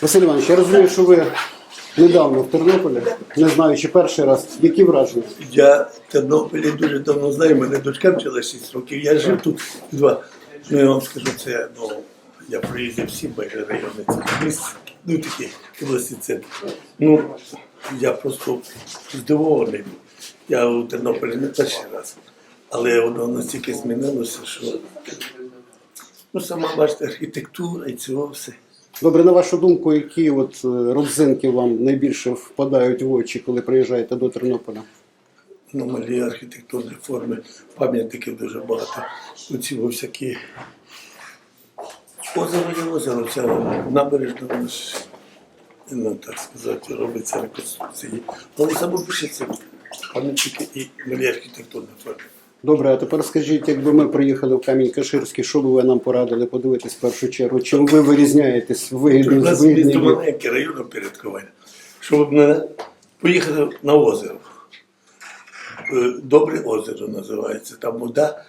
Василь Іванович, я розумію, що ви недавно в Тернополі, не знаю, чи перший раз. Які враження? Я в Тернополі дуже давно знаю, мене дочка вчила 6 років. Я жив тут два. Ну я вам скажу, це ну я проїздив всі майже райони. Це місць, ну такі області центр. Ну я просто здивований. Я у Тернополі не перший раз. Але воно настільки змінилося, що ну сама бачите, архітектура і цього все. Добре, на вашу думку, які от е, родзинки вам найбільше впадають в очі, коли приїжджаєте до Тернополя? ну, малі архітектурні форми, пам'ятників дуже багато. Оці всякі озеро є озеро, ця набережна, ну так сказати, робиться реконструкції. Але саме це пам'ятники і малі архітектурні форми. Добре, а тепер скажіть, якби ми приїхали в Камінь-Каширський, що би ви нам порадили подивитись в першу чергу? Чим ви вирізняєтесь У вигідно нас з вигідних місто від- маленьке, район підпорядкування. Щоб мене поїхати на озеро. Е, Добре озеро називається. Там вода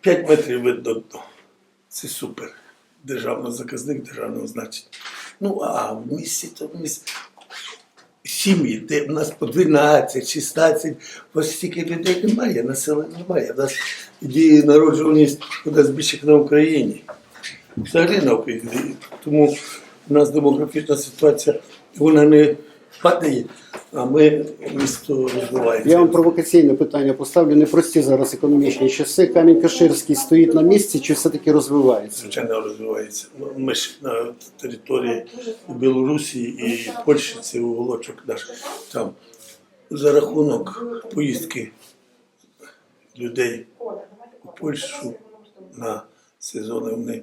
5 метрів видно дно. Це супер. Державний заказник державного значення. Ну, а в місті то в місті сім'ї, де в нас по 12, 16, ось стільки людей немає, населення немає. У нас діє народжуваність у нас більше на Україні. Взагалі на Україні. Тому у нас демографічна ситуація, вона не падає, а ми місто розвивається. Я вам провокаційне питання поставлю. Непрості зараз економічні часи. Камінь-Каширський стоїть на місці чи все-таки розвивається? звичайно розвивається. Ну, Ми ж на території Білорусі і Польщі це уголочок наш. Там за рахунок поїздки людей у Польщу на сезони вони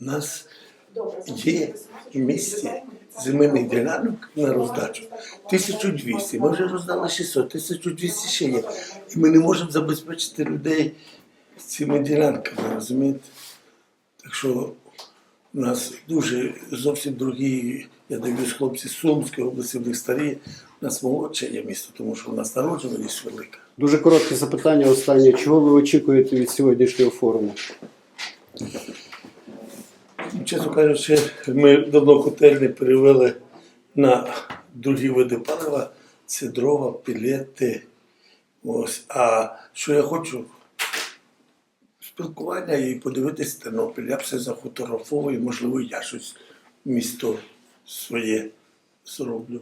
у нас є в місті земельних ділянок на роздачу. 1200. Ми вже роздали 600, 1200 ще є. І ми не можемо забезпечити людей цими ділянками, розумієте? Так що у нас дуже зовсім другі, я дивлюсь, хлопці з Сумської області, в старі. У нас молодше є місто, тому що у нас народжуваність велика. Дуже коротке запитання останнє. Чого ви очікуєте від сьогоднішнього форуму? Чесно кажучи, ми давно котельні перевели на другі види палива. Це дрова, пілети. Ось. А що я хочу? Спілкування і подивитися Тернопіль. Я все зафотографовую, можливо, я щось місто своє зроблю.